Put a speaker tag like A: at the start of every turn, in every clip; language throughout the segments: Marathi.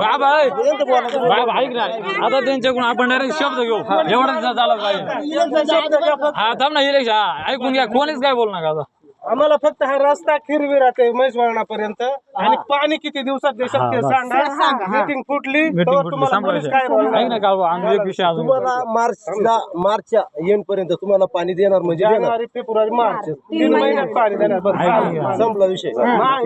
A: बोलू
B: ऐक. ना. आता त्यांच्याकडून आपण डायरेक्ट शब्द घेऊ. एवढं झाला पाहिजे. हा थांब ना इलेक्शन. हा ऐकून घ्या. कोणीच काय बोलणार आता.
C: आम्हाला फक्त हा रस्ता खिरवी राहते म्हैसवळणापर्यंत. आणि पाणी किती दिवसात देशात ते सांगा. मीटिंग फुटली
B: मीटिंग
C: तेव्हा तुम्हाला पोलीस
B: संपवायचं
C: काय बोलणार?
B: ऐक ना का आणि एक विषय अजून
D: तुम्हाला मार्चला मार्चच्या एंड पर्यंत तुम्हाला पाणी देणार म्हणजे देणार.
C: जानेवारी फेब्रुवारी मार्च. तीन महिन्यात पाणी देणार. बरं.
D: संपला विषय.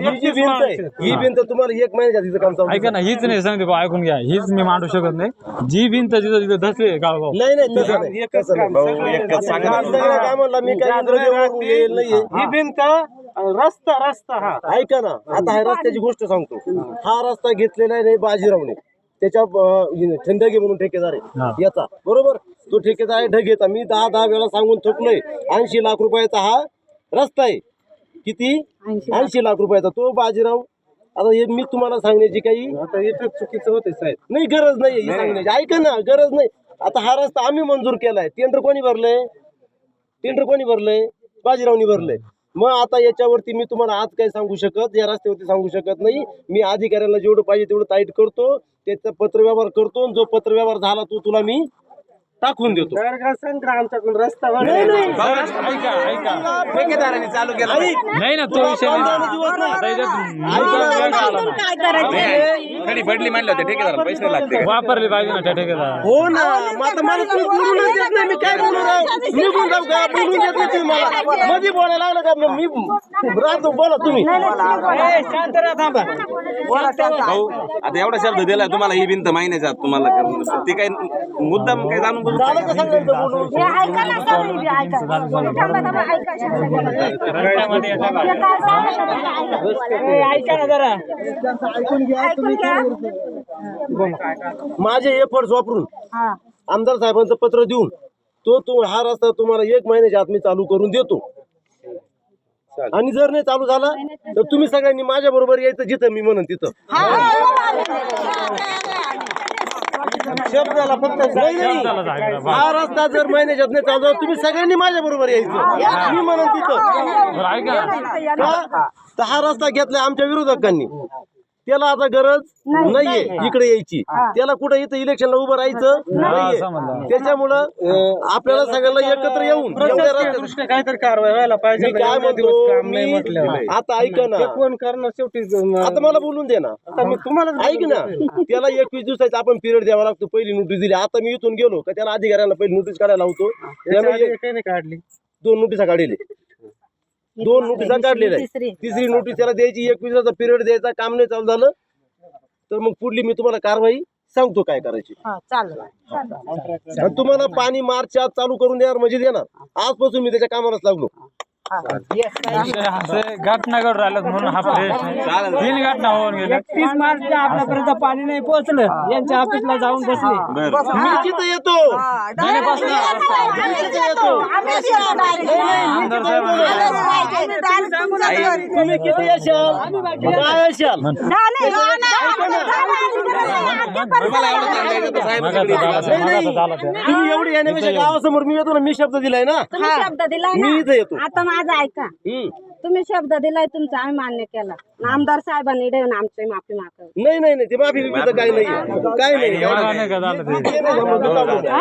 D: ही जी भिंत आहे. ही भिंत तुम्हाला एक महिन्याच्या तिचं काम चालू
B: ऐका ना हीच नाही सांगते भाऊ ऐकून घ्या. हीच मी मांडू शकत नाही. जी भिंत जिथं तिथं धसले का भाऊ
D: नाही नाही तसं नाही
C: एकच
D: तसं
C: काम,
D: नाही.
C: सगळं एकच
D: मला
C: काम.
D: सगळ्या कामाला मी काय इंद्रदेवावरून येईल नाहीये.
C: ही. भिंत आणि रस्ता रस्ता हा.
D: ऐका ना आता ह्या रस्त्याची गोष्ट सांगतो. हा. रस्ता घेतलेला आहे नाही बाजीरावने. त्याच्या अं, थंडगे म्हणून ठेकेदार
B: हा.
D: आहे याचा. बरोबर? तो ठेकेदार आहे ढगेचा मी दहा दहा वेळा सांगून थकलोय. ऐंशी लाख रुपयाचा हा रस्ता आहे. किती? ऐंशी लाख. रुपयाचा. तो बाजीराव आता हे मी तुम्हाला सांगण्याची काही
C: आता चुकीचं होते साहेब.
D: नाही गरज नाही ही सांगण्याची. ऐका ना गरज नाही. आता हा रस्ता आम्ही मंजूर केलाय. टेंडर कोणी भरलंय? टेंडर कोणी भरलंय? बाजीरावनी भरलंय. मग आता याच्यावरती मी तुम्हाला आज काय सांगू शकत या रस्त्यावरती सांगू शकत नाही मी अधिकाऱ्यांना जेवढं पाहिजे तेवढं टाईट करतो त्याचा पत्रव्यवहार करतो आणि जो पत्रव्यवहार झाला तो तुला मी टाकून देतो
C: आमच्याकडून रस्ता
D: नाही, नाही.
B: ऐका ऐका
E: ठेकेदारांनी चालू केला.
B: नाही ना तो विषय ना.
E: खडी पडली म्हणलं होते ठेकेदार पैसे लागते
B: वापरली पाहिजे ना त्या ठेकेदार
D: हो ना मग आता मला तुम्ही बोलूनच देत नाही मी काय बोलू राव निघून जाऊ का? बोलून देत नाही तुम्ही मला. मध्ये बोलायला लागलं का? मग मी राहतो बोला. तुम्ही.
E: भाऊ आता एवढा शब्द दिला तुम्हाला ही भिंत महिन्याच्या आत तुम्हाला करून. ते काय मुद्दाम काय जाणून बुजून
D: झालं का सांगायचं बोलून?
A: हे ऐका ना सर, हे ऐका. थांबा, थांबा, ऐका शांत ऐकून घ्या
D: माझे एफर्ट्स वापरून
A: हा.
D: आमदार साहेबांचं पत्र देऊन तो तो हा रस्ता तुम्हाला एक महिन्याच्या आत मी चालू करून देतो. आणि जर नाही चालू झाला तर तुम्ही सगळ्यांनी माझ्या बरोबर यायचं जिथं मी म्हणन तिथं.
C: शब्दाला फक्त.
D: हा रस्ता जर महिन्याच्यात नाही चालू झाला, तुम्ही सगळ्यांनी माझ्या बरोबर यायचं. मी म्हणन तिथं? तर हा रस्ता घेतलाय आमच्या विरोधकांनी. त्याला आता गरज नाहीये इकडे यायची. त्याला कुठे इथं इलेक्शनला उभं राहायचं नाहीये. त्याच्यामुळं आपल्याला सगळ्यांना एकत्र येऊन
C: काहीतरी कारवाई व्हायला पाहिजे
D: काय म्हणतो?
C: दिवस काम नाही
D: मी
C: म्हटल्यावर
D: आता ऐका ना.
C: कोण करणार शेवटी?
D: आता मला बोलून दे ना.
C: आता मी तुम्हाला
D: ऐक ना. त्याला एकवीस दिवसाचा आपण पिरियड द्यावा लागतो. पहिली नोटीस दिली. आता मी इथून गेलो का त्याला अधिकाऱ्याला पहिली नोटीस काढायला त्यानं
C: नाही काढली.
D: दोन नोटिसा काढले दोन नोटिसा काढलेल्या आहेत.
A: तिसरी.
D: तिसरी नोटीस त्याला द्यायची एकवीस दिवसाचा पिरियड द्यायचा काम नाही चालू झालं. तर मग पुढली मी तुम्हाला कारवाई सांगतो काय करायची.
A: हा चालेल.
D: आणि तुम्हाला पाणी मार्च आत चालू करून देणार म्हणजे देणार. आजपासून मी त्याच्या कामालाच लागलो.
B: घटना घडून राहिल्यात म्हणून हा प्रश्न तीन घटना होऊन गेल्या
F: तीस मार्च आपल्यापर्यंत पाणी नाही पोहोचलं. यांच्या ऑफिसला जाऊन बसले.
D: मी तिथं येतो मी तिथं येतो.
B: आमदार साहेब
D: तुम्ही किती येशाल. काय येशाल. तुम्ही एवढी येण्यापेक्षा गावासमोर मी येतो ना मी शब्द दिलाय ना.
A: तुम्ही शब्द दिलाय
D: मी इथं येतो.
A: ना आता माझा ऐका.
D: हम्म.
A: तुम्ही शब्द दिलाय तुमचा आम्ही मान्य केला. आमदार साहेबांनी येऊन आमची माफी मागत
D: नाही नाही नाही ते माफी बिफीचं काही नाही. काय नाही.
B: एवढं नाही
D: नाही जमत, चालू द्या.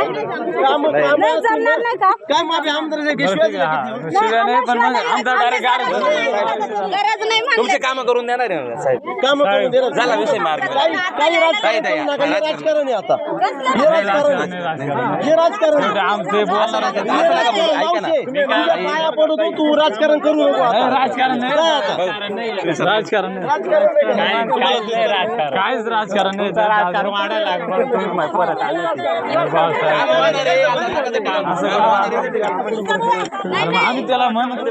D: कामं- कामं
A: नाही
D: असतील
A: जमणार
D: ना,
A: नाही का?
D: काय माफी? आमदार
B: शिव्या नाही पण मग आमचा डायरेक्ट
A: गरज नाही म्हणलं.
E: तुमचे काम करून देणार आहे ना साहेब?
D: काम करून देणार
E: झाला विषय मार्ग.
D: काही काही राजकारण
E: ताई,
D: करू नका, हे
E: राजकारण.
D: राजकारण आहे आता. हे राजकारण? आहे. हे राजकारण आहे.
B: आमचे बोलणार
D: राजकारण
E: ऐका ना.
D: मावशे, तुझ्या पाया पडतो तू राजकारण करू नको आता.
B: राजकारण नाही.
D: काय आता?
B: राजकारण नाही.
D: राजकारण नाही?
B: काहीच राजकारण नाही. आम्ही त्याला म्हणत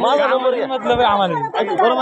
D: माझा नंबर घ्या.
B: मतलब आहे आम्हाला.
D: बरोबर